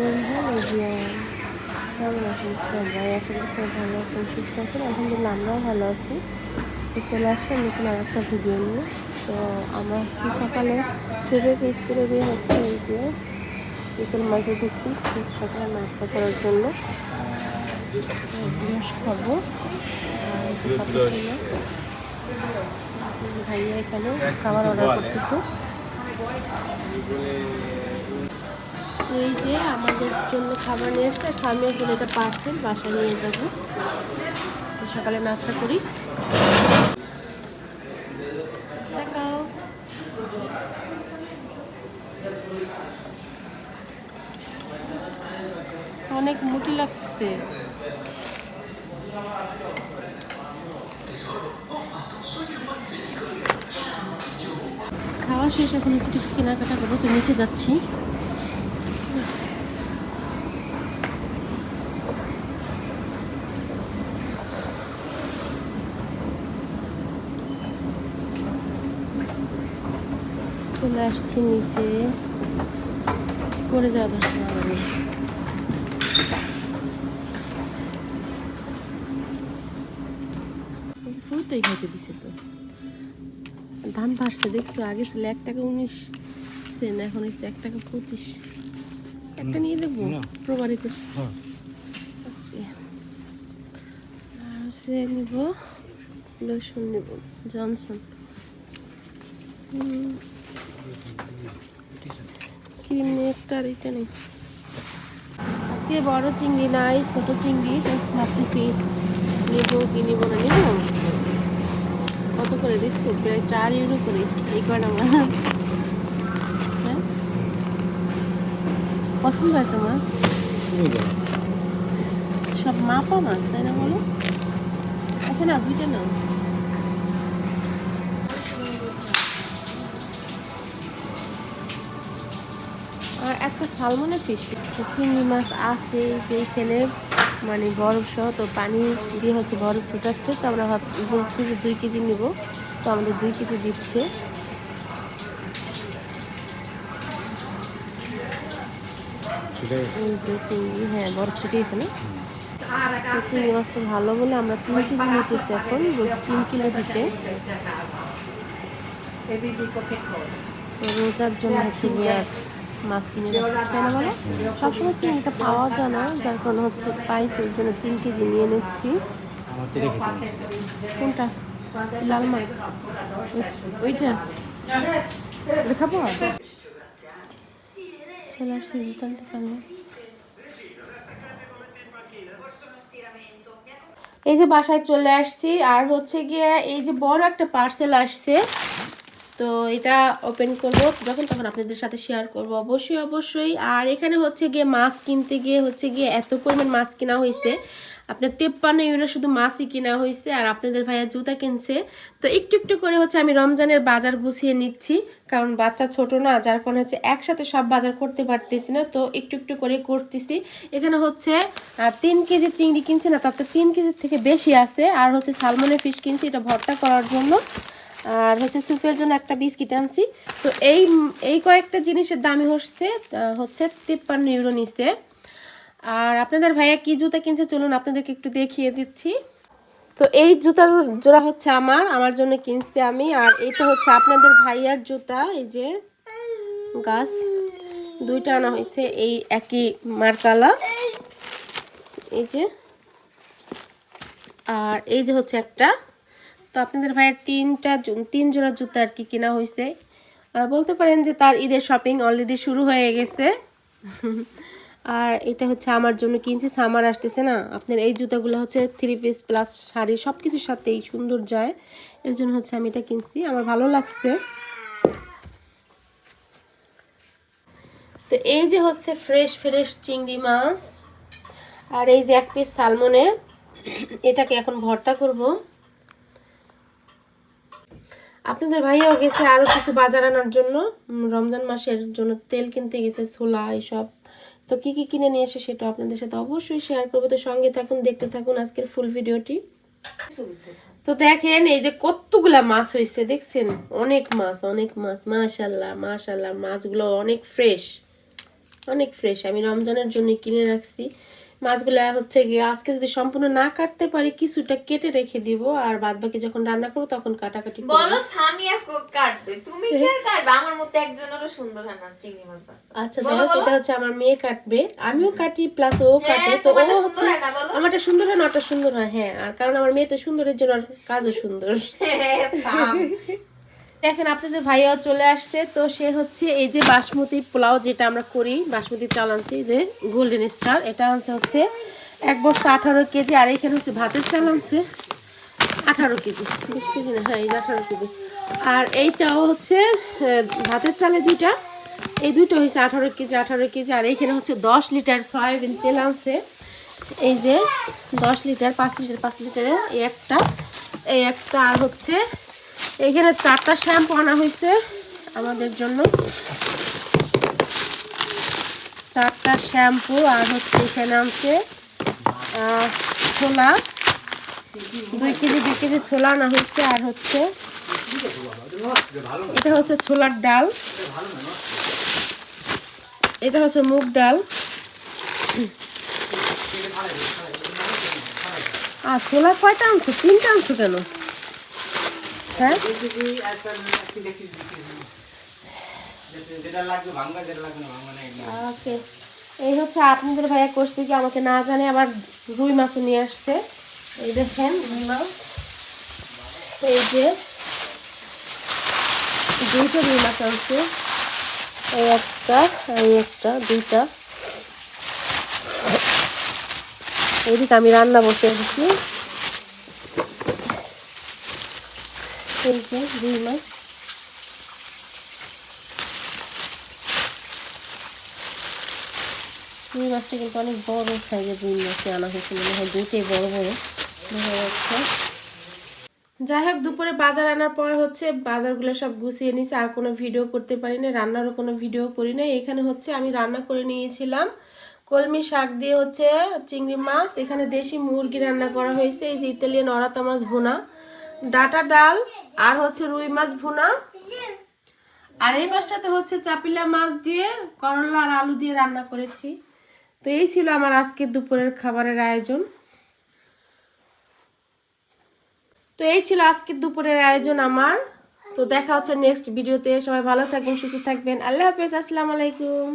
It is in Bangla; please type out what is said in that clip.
এই যে কেমন আছেন? সবাই আসলে সবাই ভালো আছেন, সুস্থ আছেন। আলহামদুলিল্লাহ আমরাও ভালো আছি। তো চলে আসলাম নতুন আর একটা ভিডিও নিয়ে। তো আমরা আসছি সকালে সেদেরকে স্কুলে দিয়ে হচ্ছে এই যে বিকেল মাঝে ঢুকছি, খুব সকালে নাস্তা করার জন্য। খাব। ভাইয়া এখানে খাবার অর্ডার করতেছে। তো এই যে আমাদের জন্য খাবার নিয়ে এসছে স্বামী জন্য এটা পার্সেল বাসায় নিয়ে যাব। তো সকালে নাস্তা করি। অনেক মুটি লাগতেছে। খাওয়া শেষ এখন হচ্ছে কিছু কেনাকাটা করব তো নিচে যাচ্ছি। চলে আসছি নিচে। পরে যাওয়া দরকার আমাদের ফুলটাই খাইতে দিছে তো। দাম বাড়ছে দেখছ? আগে ছিল এক টাকা উনিশ সেন এখন হচ্ছে এক টাকা পঁচিশ। একটা নিয়ে দেখব না। প্রবারিতে। হ্যাঁ। আর হচ্ছে নিব রসুন নিব জনসন। হুম, আজকে বড় চিংড়ি নাই, ছোট চিংড়ি ভাবতেছি নেব কি না নেব। কত করে দেখছ? প্রায় চার ইউরো করে এই কয়টা মাছ। হ্যাঁ? পছন্দ হয় তোমার? সব মাপা মাছ, তাই না বলো? আচ্ছা না, দুইটা নাও। একটা সালমনের ফিশ চিংড়ি মাছ আছে যেখানে মানে বরফ সহ, তো পানি দিয়ে হচ্ছে বরফ ছুটাচ্ছে। তো আমরা ভাবছি বলছি যে দুই কেজি নিব। তো আমাদের দুই কেজি দিচ্ছে। চিংড়ি হ্যাঁ বরফ ছুটিয়েছে না? চিংড়ি মাছ তো ভালো বলে আমরা তিন কেজি নিতেছি এখন তিন কিলো দিতে। রোজার জন্য হচ্ছে গিয়ে মাছ কিনে না বলো? সবসময় চিংড়িটা পাওয়া যায় না? যার কারণে হচ্ছে পাইছে ওই জন্য তিন কেজি নিয়ে নিচ্ছি। কোনটা? লাল মাছ। ওইটা? খাব? চলে আসছি এই যে বাসায় চলে আসছি, আর হচ্ছে গিয়ে এই যে বড় একটা পার্সেল আসছে তো এটা ওপেন করব। যখন তখন আপনাদের সাথে শেয়ার করব। অবশ্যই অবশ্যই। আর এখানে হচ্ছে গিয়ে মাছ কিনতে গিয়ে হচ্ছে গিয়ে এত পরিমাণ মাছ কেনা হয়েছে। আপনার তেপ্পান্ন ইউরো শুধু মাছই কেনা হয়েছে আর আপনাদের ভাইয়া জুতা কিনছে। তো একটু একটু করে হচ্ছে আমি রমজানের বাজার গুছিয়ে নিচ্ছি। কারণ বাচ্চা ছোট না, যার কারণে হচ্ছে একসাথে সব বাজার করতে পারতেছি না। তো একটু একটু করে করতেছি। এখানে হচ্ছে তিন কেজি চিংড়ি কিনছে না, তাতে তিন কেজির থেকে বেশি আছে। আর হচ্ছে সালমনের ফিশ কিনছি, এটা ভর্তা করার জন্য। আর হচ্ছে সুপের জন্য একটা বিস্কিট আনছি। তো এই এই কয়েকটা জিনিসের দামই হচ্ছে হচ্ছে তিপ্পান্ন ইউরো নিচ্ছে আর আপনাদের ভাইয়া কি জুতা কিনছে চলুন আপনাদেরকে একটু দেখিয়ে দিচ্ছি। তো এই জুতা জোড়া হচ্ছে আমার আমার জন্য কিনছি আমি। আর এটা হচ্ছে আপনাদের ভাইয়ার জুতা, এই যে গাছ। দুইটা আনা হয়েছে, এই একই মারকালা। এই যে, আর এই যে হচ্ছে একটা তো আপনাদের ভাইয়ের তিনটা তিন জোড়া জুতা আর কি কেনা হয়েছে বলতে পারেন যে তার ঈদের শপিং অলরেডি শুরু হয়ে গেছে। আর এটা হচ্ছে আমার জন্য কিনছি সামার আসতেছে না। আপনার এই জুতাগুলো হচ্ছে থ্রি পিস প্লাস শাড়ি সব কিছুর সাথেই সুন্দর যায়। এর জন্য হচ্ছে আমি এটা কিনছি, আমার ভালো লাগছে। তো এই যে হচ্ছে ফ্রেশ ফ্রেশ চিংড়ি মাছ, আর এই যে এক পিস সালমনে এটাকে এখন ভর্তা করব। আপনাদের ভাইয়াও গেছে আরও কিছু বাজার আনার জন্য। রমজান মাসের জন্য তেল কিনতে গেছে, ছোলা এইসব তো কি কি কিনে নিয়ে এসে সেটা আপনাদের সাথে অবশ্যই শেয়ার করব। তো সঙ্গে থাকুন, দেখতে থাকুন আজকের ফুল ভিডিওটি তো দেখেন, এই যে কতগুলা মাছ হয়েছে, দেখছেন? অনেক মাছ অনেক মাছ মাশাল্লাহ মাশাল্লাহ মাছগুলো অনেক ফ্রেশ অনেক ফ্রেশ আমি রমজানের জন্য কিনে রাখছি। মাছগুলো হচ্ছে গিয়ে আজকে যদি সম্পূর্ণ না কাটতে পারি কিছুটা কেটে রেখে দিব আর বাদ বাকি যখন রান্না করব তখন কাটাকাটি করব। বলো সামিয়া কাটবে। তুমি কি কাটবে? আমার মতো একজনেরও সুন্দর হয় না চিংড়ি মাছ আচ্ছা যাই হোক এটা হচ্ছে আমার মেয়ে কাটবে। আমিও কাটি প্লাস ও কাটে। হ্যাঁ, তো ও হচ্ছে আমারটা সুন্দর হয় না ওটা সুন্দর হয় হ্যাঁ। আর কারণ আমার মেয়ে তো সুন্দরের জন্য কাজও সুন্দর। দেখেন, আপনাদের ভাইয়াও চলে আসছে। তো সে হচ্ছে এই যে বাসমতি পোলাও যেটা আমরা করি, বাসমতি চাল আনছি যে গোল্ডেন স্টার এটা আনছে হচ্ছে এক বস্তা আঠারো কেজি, আর এখানে হচ্ছে ভাতের চাল আনছে আঠারো কেজি, বিশ কেজি না হ্যাঁ এই যে আঠারো কেজি। আর এইটাও হচ্ছে ভাতের চালে দুইটা, এই দুটো হয়েছে আঠারো কেজি আঠারো কেজি, আর এইখানে হচ্ছে দশ লিটার সয়াবিন তেল আনছে। এই যে দশ লিটার, পাঁচ লিটার, পাঁচ লিটারের এই একটা এই একটা আর হচ্ছে এখানে চারটা শ্যাম্পু আনা হয়েছে আমাদের জন্য। চারটা শ্যাম্পু আর হচ্ছে এখানে আনছে ছোলা, দুই কেজি দুই কেজি ছোলা আনা হয়েছে আর হচ্ছে এটা হচ্ছে ছোলার ডাল। এটা হচ্ছে মুগ ডাল। আর ছোলা কয়টা আনছো? তিনটা আনছো কেন? হ্যাঁ? ওকে। এই হচ্ছে আপনাদের ভাইয়া কোষ থেকে আমাকে না জানে আবার রুই মাছও নিয়ে আসছে। এই দেখেন রুই মাছ। এই যে দুইটা রুই মাছ আনছে। এই একটা এই একটা দুইটা। এইদিকে আমি রান্না বসে দিচ্ছি। এই রুই মাছ। রুই মাছটা কিন্তু অনেক বড় সাইজের রুই মাছই আনা হয়েছে, মনে হয় দুইটাই বড় বড়। দেখা যাচ্ছে। যাই হোক, দুপুরে বাজার আনার পর হচ্ছে বাজারগুলো সব গুছিয়ে নিয়েছি, আর কোনো ভিডিও করতে পারি না রান্নারও কোনো ভিডিও করি না এখানে হচ্ছে আমি রান্না করে নিয়েছিলাম কলমি শাক দিয়ে হচ্ছে চিংড়ি মাছ। এখানে দেশি মুরগি রান্না করা হয়েছে, এই যে ইতালিয়ান অরাতা মাছ ভুনা। ডাটা ডাল আর হচ্ছে রুই মাছ ভুনা। আর এই মাছটাতে হচ্ছে চাপিলা মাছ দিয়ে করলা আর আলু দিয়ে রান্না করেছি। তো এই ছিল আমার আজকের দুপুরের খাবারের আয়োজন। তো এই ছিল আজকের দুপুরের আয়োজন আমার। তো দেখা হচ্ছে নেক্সট ভিডিওতে সবাই ভালো থাকবেন, সুস্থ থাকবেন। আল্লাহ হাফেজ, আসসালামু আলাইকুম।